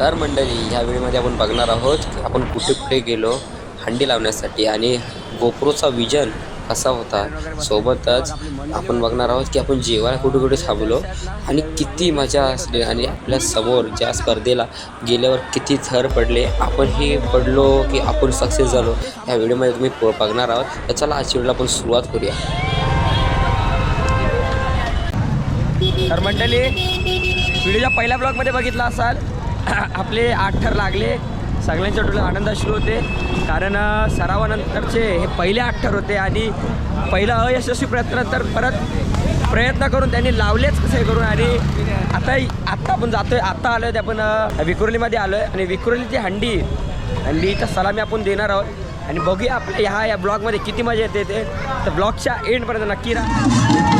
तर मंडळी ह्या वेळेमध्ये आपण बघणार आहोत की आपण कुठे कुठे गेलो हंडी लावण्यासाठी आणि गोप्रोचा विजन कसा होता सोबतच आपण बघणार आहोत की आपण जेवायला कुठे कुठे थांबलो आणि किती मजा असली आणि आपल्यासमोर ज्या स्पर्धेला गेल्यावर किती थर पडले आपण हे पडलो की आपण सक्सेस झालो ह्या व्हिडिओमध्ये तुम्ही प- बघणार आहोत. तर चला आजच्या व्हिडिओला आपण सुरुवात करूया. तर मंडळी व्हिडिओच्या पहिल्या ब्लॉगमध्ये बघितला असाल आपले आठ ठर लागले. सगळ्यांच्या टोटल आनंद अश्रू होते. कारण सरावानंतरचे हे पहिले आठ होते आणि पहिला अयशस्वी प्रयत्न तर परत प्रयत्न करून त्यांनी लावलेच कसे करून आणि आता आत्ता आपण जातोय आत्ता आलो आहे आपण विक्रोलीमध्ये आलो आहे आणि विक्रोलीची हंडी हंडीचा सलामी आपण देणार आहोत. आणि बघूया आपल्या ह्या या ब्लॉगमध्ये किती मजा येते ते. तर ब्लॉगच्या एंडपर्यंत नक्की राहा.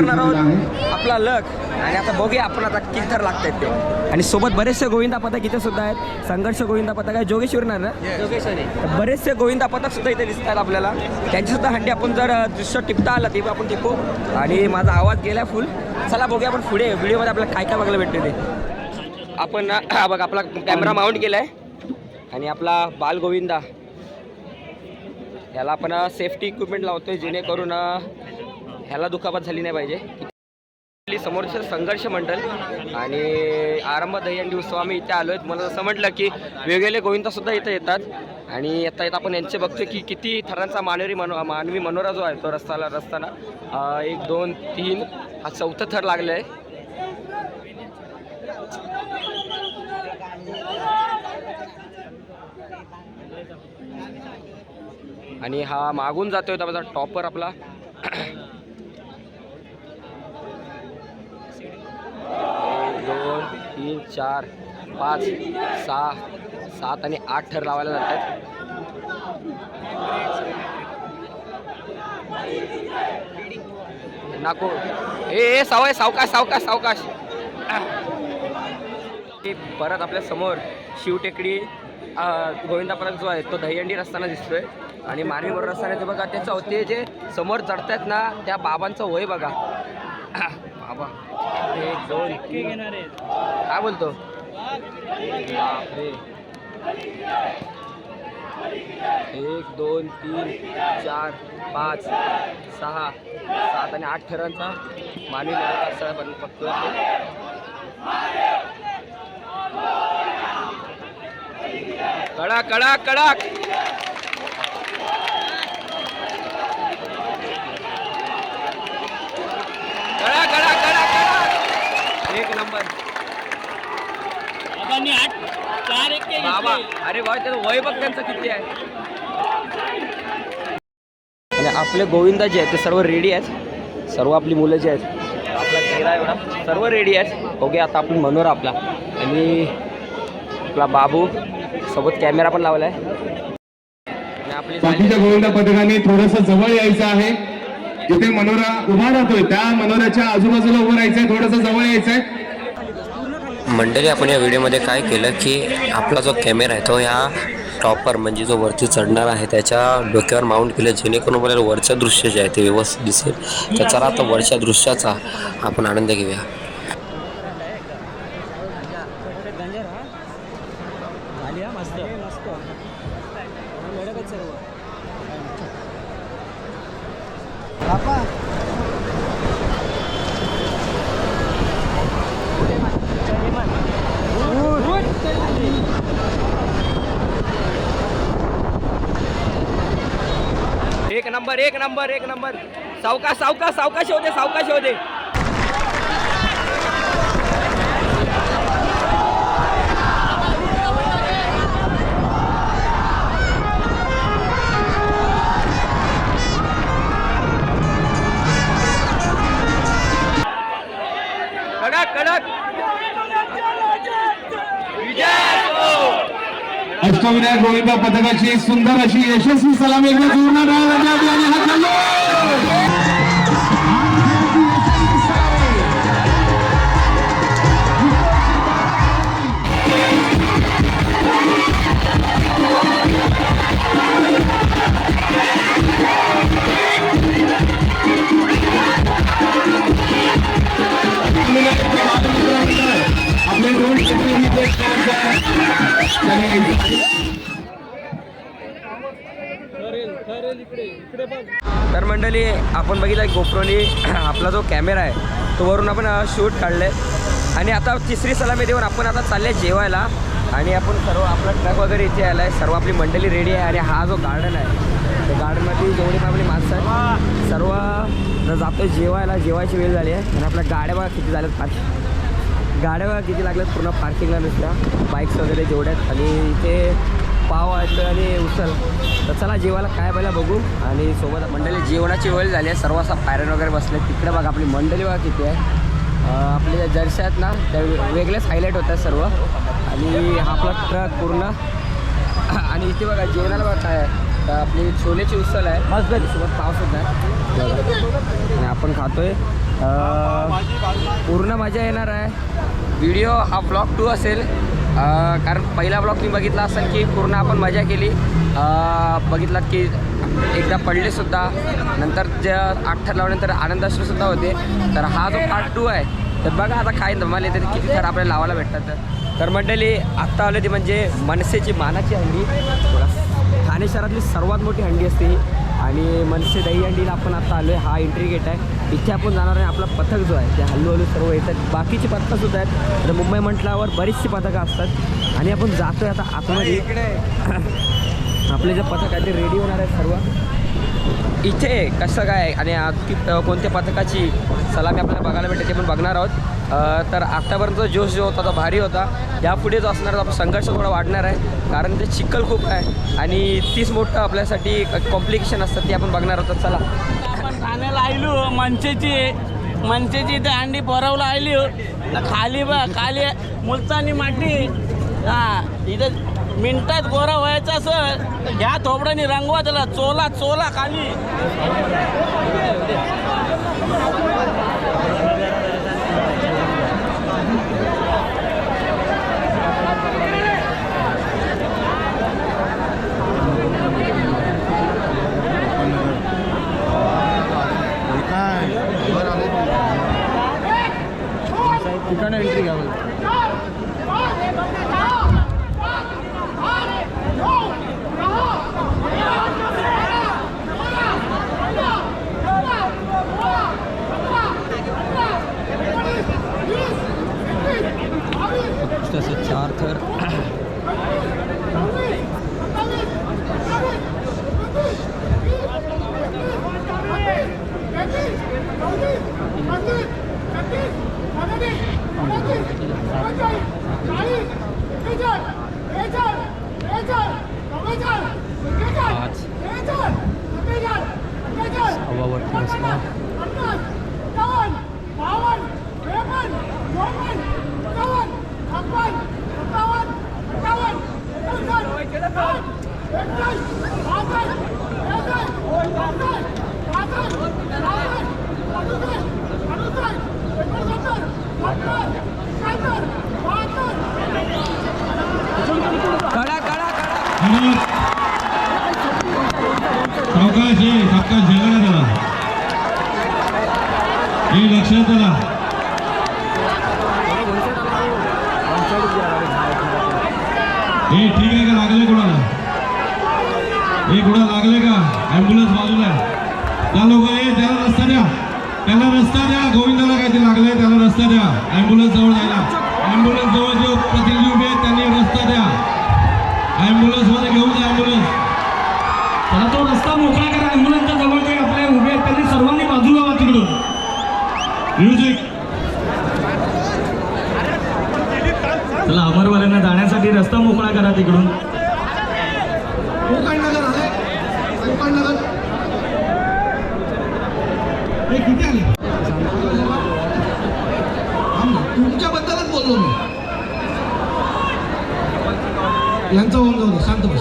करणार आहोत. आपला लक. आणि आता बघूया आपण आता किती थर लागतात ते. आणि सोबत बरेचसे गोविंदा पथक इथे सुद्धा आहेत. संघर्ष गोविंदा पथक आहे. जोगेश्वर ना? जोगेश्वरी बरेचसे गोविंदा पथक सुद्धा इथे दिसत आहेत आपल्याला. त्यांची सुद्धा हंडी आपण जर दृश्य टिपता आला ते आपण टिपू. आणि माझा आवाज गेला फुल चला बघूया आपण पुढे. व्हिडिओमध्ये आपल्याला काय काय बघायला भेटते ते. आपण हा बघ आपला कॅमेरा माउंट केलाय. आणि आपला बाल गोविंदा. याला आपण सेफ्टी इक्विपमेंट लावतोय जेणेकरून ह्याला दुखापत झाली नाही पाहिजे. आपली समोरचं संघर्ष मंडळ आणि आरंभ दहीहंडी उत्सव आम्ही इथे आलो आहेत मला असं म्हटलं की वेगवेगळे गोविंदासुद्धा इथं येतात. आणि येता येत आपण यांचे बघतो की किती थरांचा मानवी मनो मानवी मनोरा जो आहे तो रस्ताला रस्ताना एक दोन तीन हा चौथं थर लागलं आहे. आणि हा मागून जातोय होता माझा टॉपर आपला. दोन तीन चार पाच सहा सात आणि आठ ठर लावायला जातात. नाको. ए ए सावय सावकाश सावकाश. सावकाश परत आपल्यासमोर शिवटेकडी गोविंदापर्यंत जो आहे तो दहीहंडी रस्ताना दिसतोय. आणि मानवी बरोबर रस्त्याने ते बघा त्याचं चौथे जे समोर चढतायत ना त्या बाबांचं वय बघा. एक दोन तीन काय बोलतो? एक दोन तीन चार पाच सहा सात आणि आठ ठरांचा मानवी बरोबर पण फक्त. कडा कडा कडाक. कडा कडा कडा कडा एक नंबर. बाबांनी आठ चार एक बाबा अरे भाऊ त्याचं वय बघ त्यांचं किती आहे. आणि आपले गोविंदा जे आहेत ते सर्व रेडी आहेत. सर्व आपली मुलं जे आहेत आपला चेहरा एवढा सर्व रेडी आहेत. बघूया आता आपण मनोरा आपला आणि आपला बाबू सोबत कॅमेरा पण लावला आहे आणि आपली गोविंदा पथकाने थोडस जवळ यायचं आहे. जिथे मनोरा उभा राहतोय. त्या मनोऱ्याच्या आजूबाजूला उभं राहायचंय थोडस जवळ यायचंय. मंडळी आपण या व्हिडिओमध्ये काय केलं की आपला जो कॅमेरा आहे तो ह्या टॉपर म्हणजे जो वरती चढणार आहे त्याच्या डोक्यावर माउंट केलं जेणेकरून आपल्याला वरचं दृश्य जे आहे ते व्यवस्थित दिसेल. तर चला आता वरच्या दृश्याचा आपण आनंद घेऊया एक नंबर एक नंबर एक नंबर सावकाश सावकाश सावकाश होते सावकाश होते कडक कडक. अष्टविनायक गोविंदा पथकाची सुंदर अशी यशस्वी सलामी एकदा जोरदार गोप्रोनी आपला जो कॅमेरा आहे तो वरून आपण शूट काढले आणि आता तिसरी सलामी देऊन आपण आता चालले जेवायला. आणि आपण सर्व आपला ट्रक वगैरे इथे आला आहे सर्व आपली मंडळी रेडी आहे. आणि हा जो गार्डन आहे त्या गार्डनमध्ये जेवढी पण आपली माणसं आहेत सर्व जातो जेवायला. जेवायची वेळ झाली आहे. आणि आपल्या गाड्या बघा किती झाल्यात पार्किंग गाड्या बघा किती लागल्यात पूर्ण पार्किंगला नुसत्या. बाईक्स वगैरे जेवढ्या आहेत. आणि इथे पाव आहेत आणि उचल तर चला जेवायला काय पहिला बघू. आणि सोबत मंडळी जेवणाची वेळ झाली आहे. सर्व असा पायरन वगैरे बसले तिकडे बघा आपली मंडळी बघा किती आहे. आपले ज्या जर्सी आहेत ना त्या वेगळेच हायलाईट होत आहेत सर्व. आणि हा आपला ट्रक पूर्ण. आणि इथे बघा जेवणाला बघा काय आहे. तर आपली छोलेची उसल आहे. मस्त सोबत पाव सुद्धा आहे. आणि आपण खातोय. पूर्ण मजा येणार आहे. व्हिडिओ हा ब्लॉग टू असेल. कारण पहिला ब्लॉग तुम्ही बघितला असेल की पूर्ण आपण मजा केली. बघितलात की एकदा पडलेसुद्धा नंतर ज्या आठ लावल्यानंतर आनंदाश्रूसुद्धा होते. तर हा जो पार्ट टू आहे तर बघा आता काय धमाल येते किती तर आपल्याला लावायला भेटतात. तर. तर मंडळी आत्ता आलं ती म्हणजे मनसेची मानाची हंडी. ठाणे शहरातली सर्वात मोठी हंडी असते आणि मनसे दही हंडीला आपण आत्ता आलो आहे हा एंट्री गेट आहे. इथे आपण जाणार आहे आपला पथक जो आहे ते हळूहळू सर्व येतात. बाकीची पथकंसुद्धा आहेत. तर मुंबई म्हटल्यावर बरीचशी पथकं असतात. आणि आपण जातो आहे आता आतमध्ये. आपले जे पथक आहे ते रेडी होणार आहेत सर्व. इथे कसं काय आणि की कोणत्या पथकाची सलामी आपल्याला बघायला भेटते ते पण बघणार आहोत. तर आत्तापर्यंत जोश जो होता तो भारी होता. यापुढे जो असणार तो आपला संघर्ष थोडा वाढणार आहे. कारण ते चिखल खूप आहे. आणि तीच मोठं आपल्यासाठी कॉम्प्लिकेशन असतात ते आपण बघणार आहोत. चला. आयलो मनसेची मनसेची इथे अंडी पोरवला आयली खाली बा खाली मुलतानी माटी. हा इथं मिनटात गोरा व्हायचा असं ह्या घ्या रंगवा त्याला. चोला चोला खाली. तसं चार थर पाच सव्वावरती बसला कडा कडा कडा सावकाश ये सावकाश झेला त्याला हे लक्षात त्याला हे ठीक आहे का लागले कोणाला हे कुणा लागले का? ॲम्ब्युलन्स बाजूला त्या लोक हे त्याला रस्ता द्या. त्याला रस्ता द्या. गोविंदाला काहीतरी लागलंय त्याला रस्ता द्या. ॲम्ब्युलन्स जवळ जायला. ॲम्ब्युलन्स जवळ जे प्रतिनिधी उभे आहेत त्यांनी रस्ता द्या. ॲम्ब्युलन्समध्ये घेऊन जा ॲम्ब्युलन्स त्याला तो रस्ता मोकळा करा. ॲम्ब्युलन्सच्या जवळ जे आपले उभे आहेत त्यांनी सर्वांनी बाजूला व्हा तिकडून. म्युझिक चला अमरवाल्यांना जाण्यासाठी रस्ता मोकळा करा तिकडून कोकण नगर आहे कोकण नगर हे किती आले? तुमच्याबद्दलच बोललो मी. यांचं होऊन जाऊ दे शांत बस.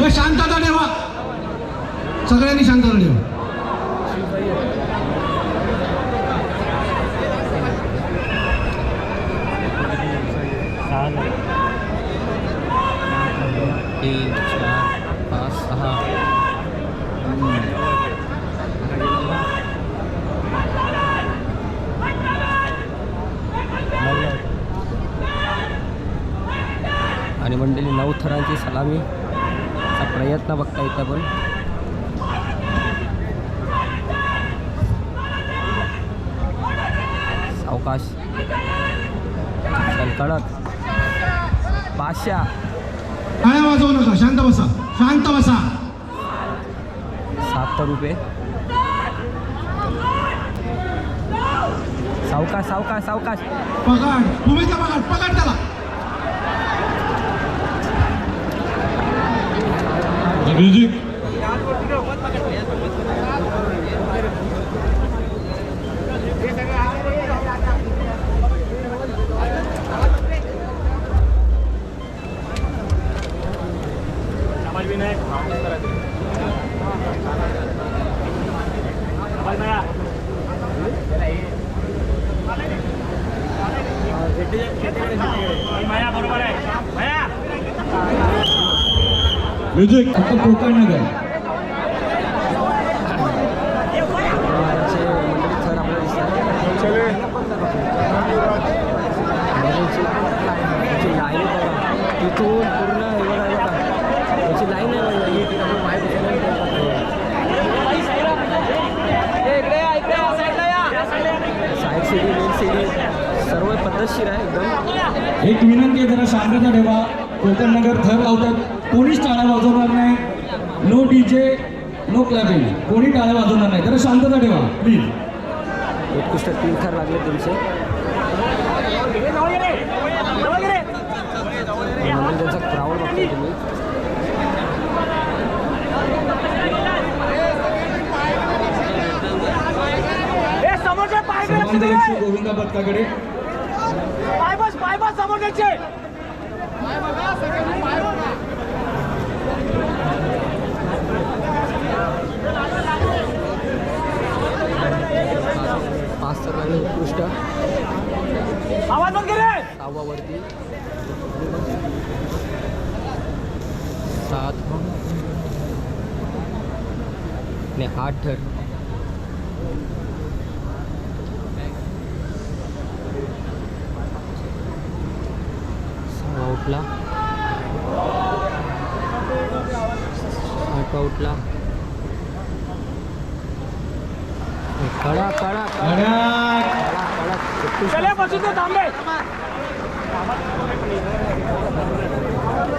हे शांतता ठेवा. सगळ्यांनी शांतता ठेवा तीन चार पाच सहा थरांची सलामीचा प्रयत्न बघता इथं पण सावकाश. कडक बादशाह. टाळ्या वाजवू नका शांत बसा शांत बसा. सात रुपये. सावकाश सावकाश सावकाश. पकड भूमिका पकड पकड त्याला. म्युझिक म्युझिक फक्त कोकण नगर महाराजचे मंडळी थर आपल्याला दिसतात महाराजांची याची लाईन बघा तिथून पूर्ण हे बघा हे बघा याची लाईन आहे बघा ही तिथं आपण पाय साईड सीडी मेन सीडी सर्व पद्धतशीर आहे एकदम एक विनंती आहे जरा शांतता ठेवा. कोकण नगर थर लावतात. कोणीच टाळ्या वाजवणार नाही. नो डीजे नो क्लबिंग कोणी टाळ्या वाजवणार नाही. जरा शांतता ठेवा प्लीज उत्कृष्ट तीन थर लागले तुमचे. मनोरंजनचा क्राऊड बघताय तुम्ही. सर्वांचं लक्ष गोविंदा पथकाकडे पाच लागले उत्कृष्ट. सहावावरती. सात. आणि आठ थर सहा आउटला आठ आउटला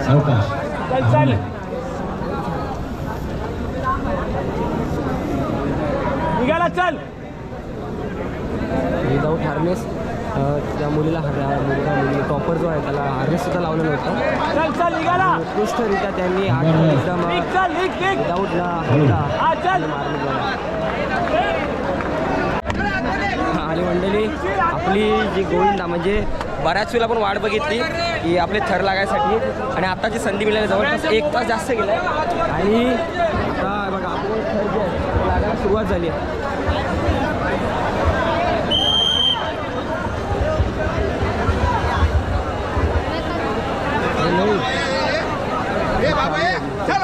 सावकाश निघाला चल विदाऊट हार्नेस त्या मुलीला मुलगा मुली टॉपर जो आहे त्याला हार्नेस सुद्धा लावलेलं होतं चल. चल निघाला उत्कृष्टरित्या त्यांनी आठ एकदम निघ चल आणि मंडळी आपली जी गोविंदा म्हणजे बऱ्याच वेळेला आपण वाट बघितली की आपले थर लागायसाठी. आणि आत्ताची संधी मिळाली जवळपास एक तास जास्त गेला. आणि आता बघा आपण थर जे आहे लागायला सुरुवात झाली आहे. चल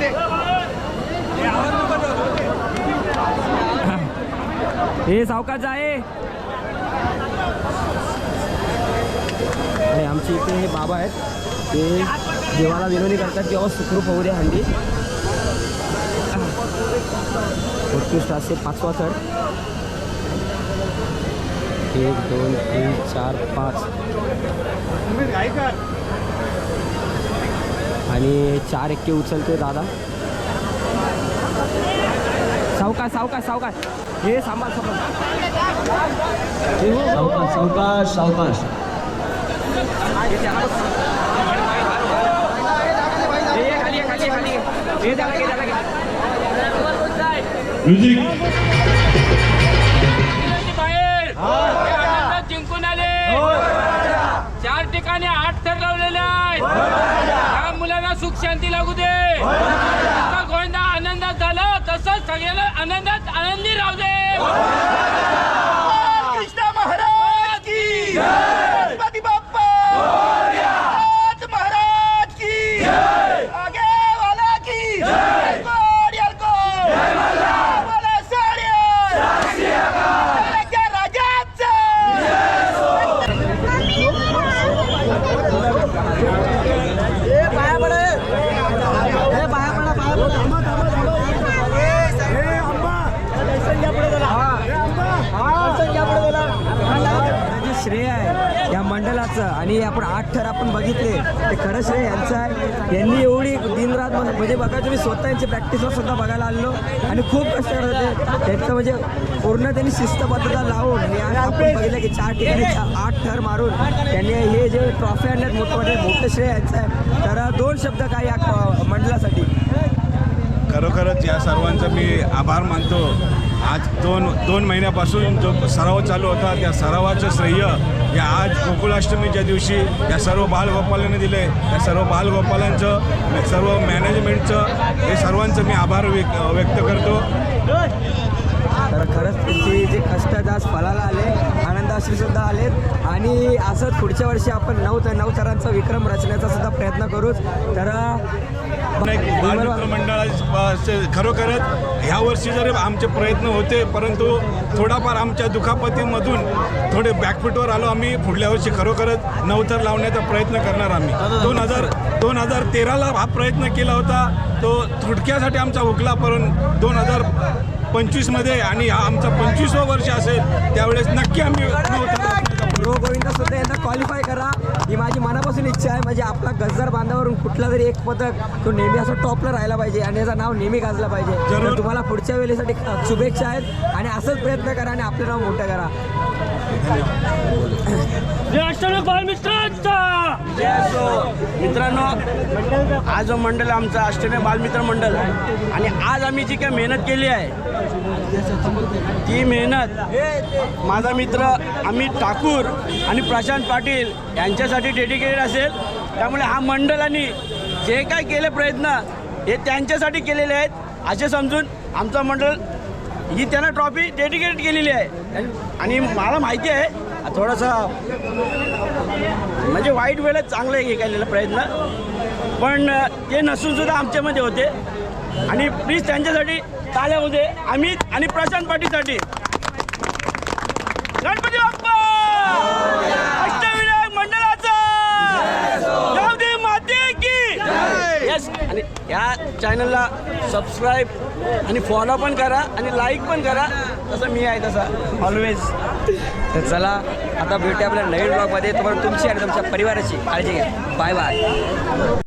हे हे सावकाच आहे आणि आमच्या इथे हे बाबा आहेत. ते देवाला विनोदी करतात की अहो सुखरूप होऊ दे हंडी. उत्कृष्ट असे पाचवा थर. एक दोन तीन चार पाच. आणि चार एक्के उचलते दादा. सावकाश सावकाश सावकाश हे सांभाळ सांभाळ. सावकाश सावकाश आनंदात जिंकून आले चार ठिकाणी आठ थर लावलेले आहेत. मुलांना सुख शांती लागू दे. झालं तसंच सगळ्याला आनंदात आनंदी राहू दे. कृष्ण महाराज की गणपती बाप्पा महाराज की आगे वाला की कोण याल कोण मला साड्या राजाचं आपण आठ थर आपण बघितले ते खरं श्रेय यांचं आहे यांनी एवढी दिनरात म्हणजे म्हणजे बघा तुम्ही स्वतः यांची प्रॅक्टिसवर सुद्धा बघायला आलो आणि खूप कष्ट करत होते. त्यांचं म्हणजे पूर्ण त्यांनी शिस्तबद्धता लावून आपण बघितलं की चार ठिकाणी आठ ठर मारून त्यांनी हे जे ट्रॉफी आणल्यात मोठमोठे म्हणजे मोठं श्रेय यांचं आहे. तर दोन शब्द काय या मंडळासाठी. खरोखरच या सर्वांचा मी आभार मानतो. आज दोन दोन महिन्यापासून जो सराव चालू होता त्या सरावाचं श्रेय या आज गोकुळाष्टमीच्या दिवशी या सर्व बालगोपालांनी दिले या सर्व बालगोपालांचं सर्व मॅनेजमेंटचं हे सर्वांचं मी आभार व्यक व्यक्त करतो. तर खरंच त्यांची जे कष्ट आहेत आज फळाला आले आनंदाश्री सुद्धा आलेत. आणि असंच पुढच्या वर्षी आपण नऊ नऊ थरांचा विक्रम रचण्याचा सुद्धा प्रयत्न करूच. तर मंडळाचे खरोखरच ह्या वर्षी जरी आमचे प्रयत्न होते परंतु थोडाफार आमच्या दुखापतीमधून थोडे बॅकफुटवर आलो आम्ही. पुढल्या वर्षी खरोखरच नवतर लावण्याचा प्रयत्न करणार आम्ही. दोन हजार दोन हजार तेराला हा प्रयत्न केला होता. तो थोडक्यासाठी आमचा हुकला परंतु दोन हजार पंचवीसमध्ये आणि हा आमचा पंचवीसवं वर्ष असेल त्यावेळेस नक्की आम्ही नवतर प्रो गोविंद सुद्धा यांना क्वालिफाय करा. ही माझी मनापासून इच्छा आहे. म्हणजे आपला गजर बांधावरून कुठला तरी एक पदक तो नेहमी असं टॉपला राहायला पाहिजे आणि याचं नाव नेहमी गाजलं पाहिजे. जरूर. तर तुम्हाला पुढच्या वेळेसाठी शुभेच्छा आहेत आणि असंच प्रयत्न करा आणि आपलं नाव मोठं करा. मित्रांनो आज जो मंडळ आहे आमचा अष्टमी बालमित्र मंडळ आणि आज आम्ही जी काही मेहनत केली आहे ती मेहनत माझा मित्र अमित ठाकूर आणि प्रशांत पाटील यांच्यासाठी डेडिकेटेड असेल. त्यामुळे हा मंडळांनी जे काय केले प्रयत्न हे त्यांच्यासाठी केलेले आहेत. असे समजून आमचं मंडळ ही त्यांना ट्रॉफी डेडिकेट केलेली आहे. आणि- मला माहिती आहे थोडंसं म्हणजे वाईट वेळेत चांगलं हे केलेलं प्रयत्न. पण ते नसूनसुद्धा आमच्यामध्ये होते. आणि प्लीज त्यांच्यासाठी टाळ्या होते अमित आणि प्रशांत पाटीलसाठी गणपती बाप्पा अष्टविनायक मंडळाचा गावदेवी माते की येस आणि या चॅनलला सबस्क्राईब आणि फॉलो पण करा आणि लाईक पण करा. तसं मी आहे तसं. ऑलवेज तर चला आता भेटूया आपल्या नवीन ब्लॉगमध्ये तुम्हाला तुमची आणि तुमच्या परिवाराची काळजी घ्या. Bye bye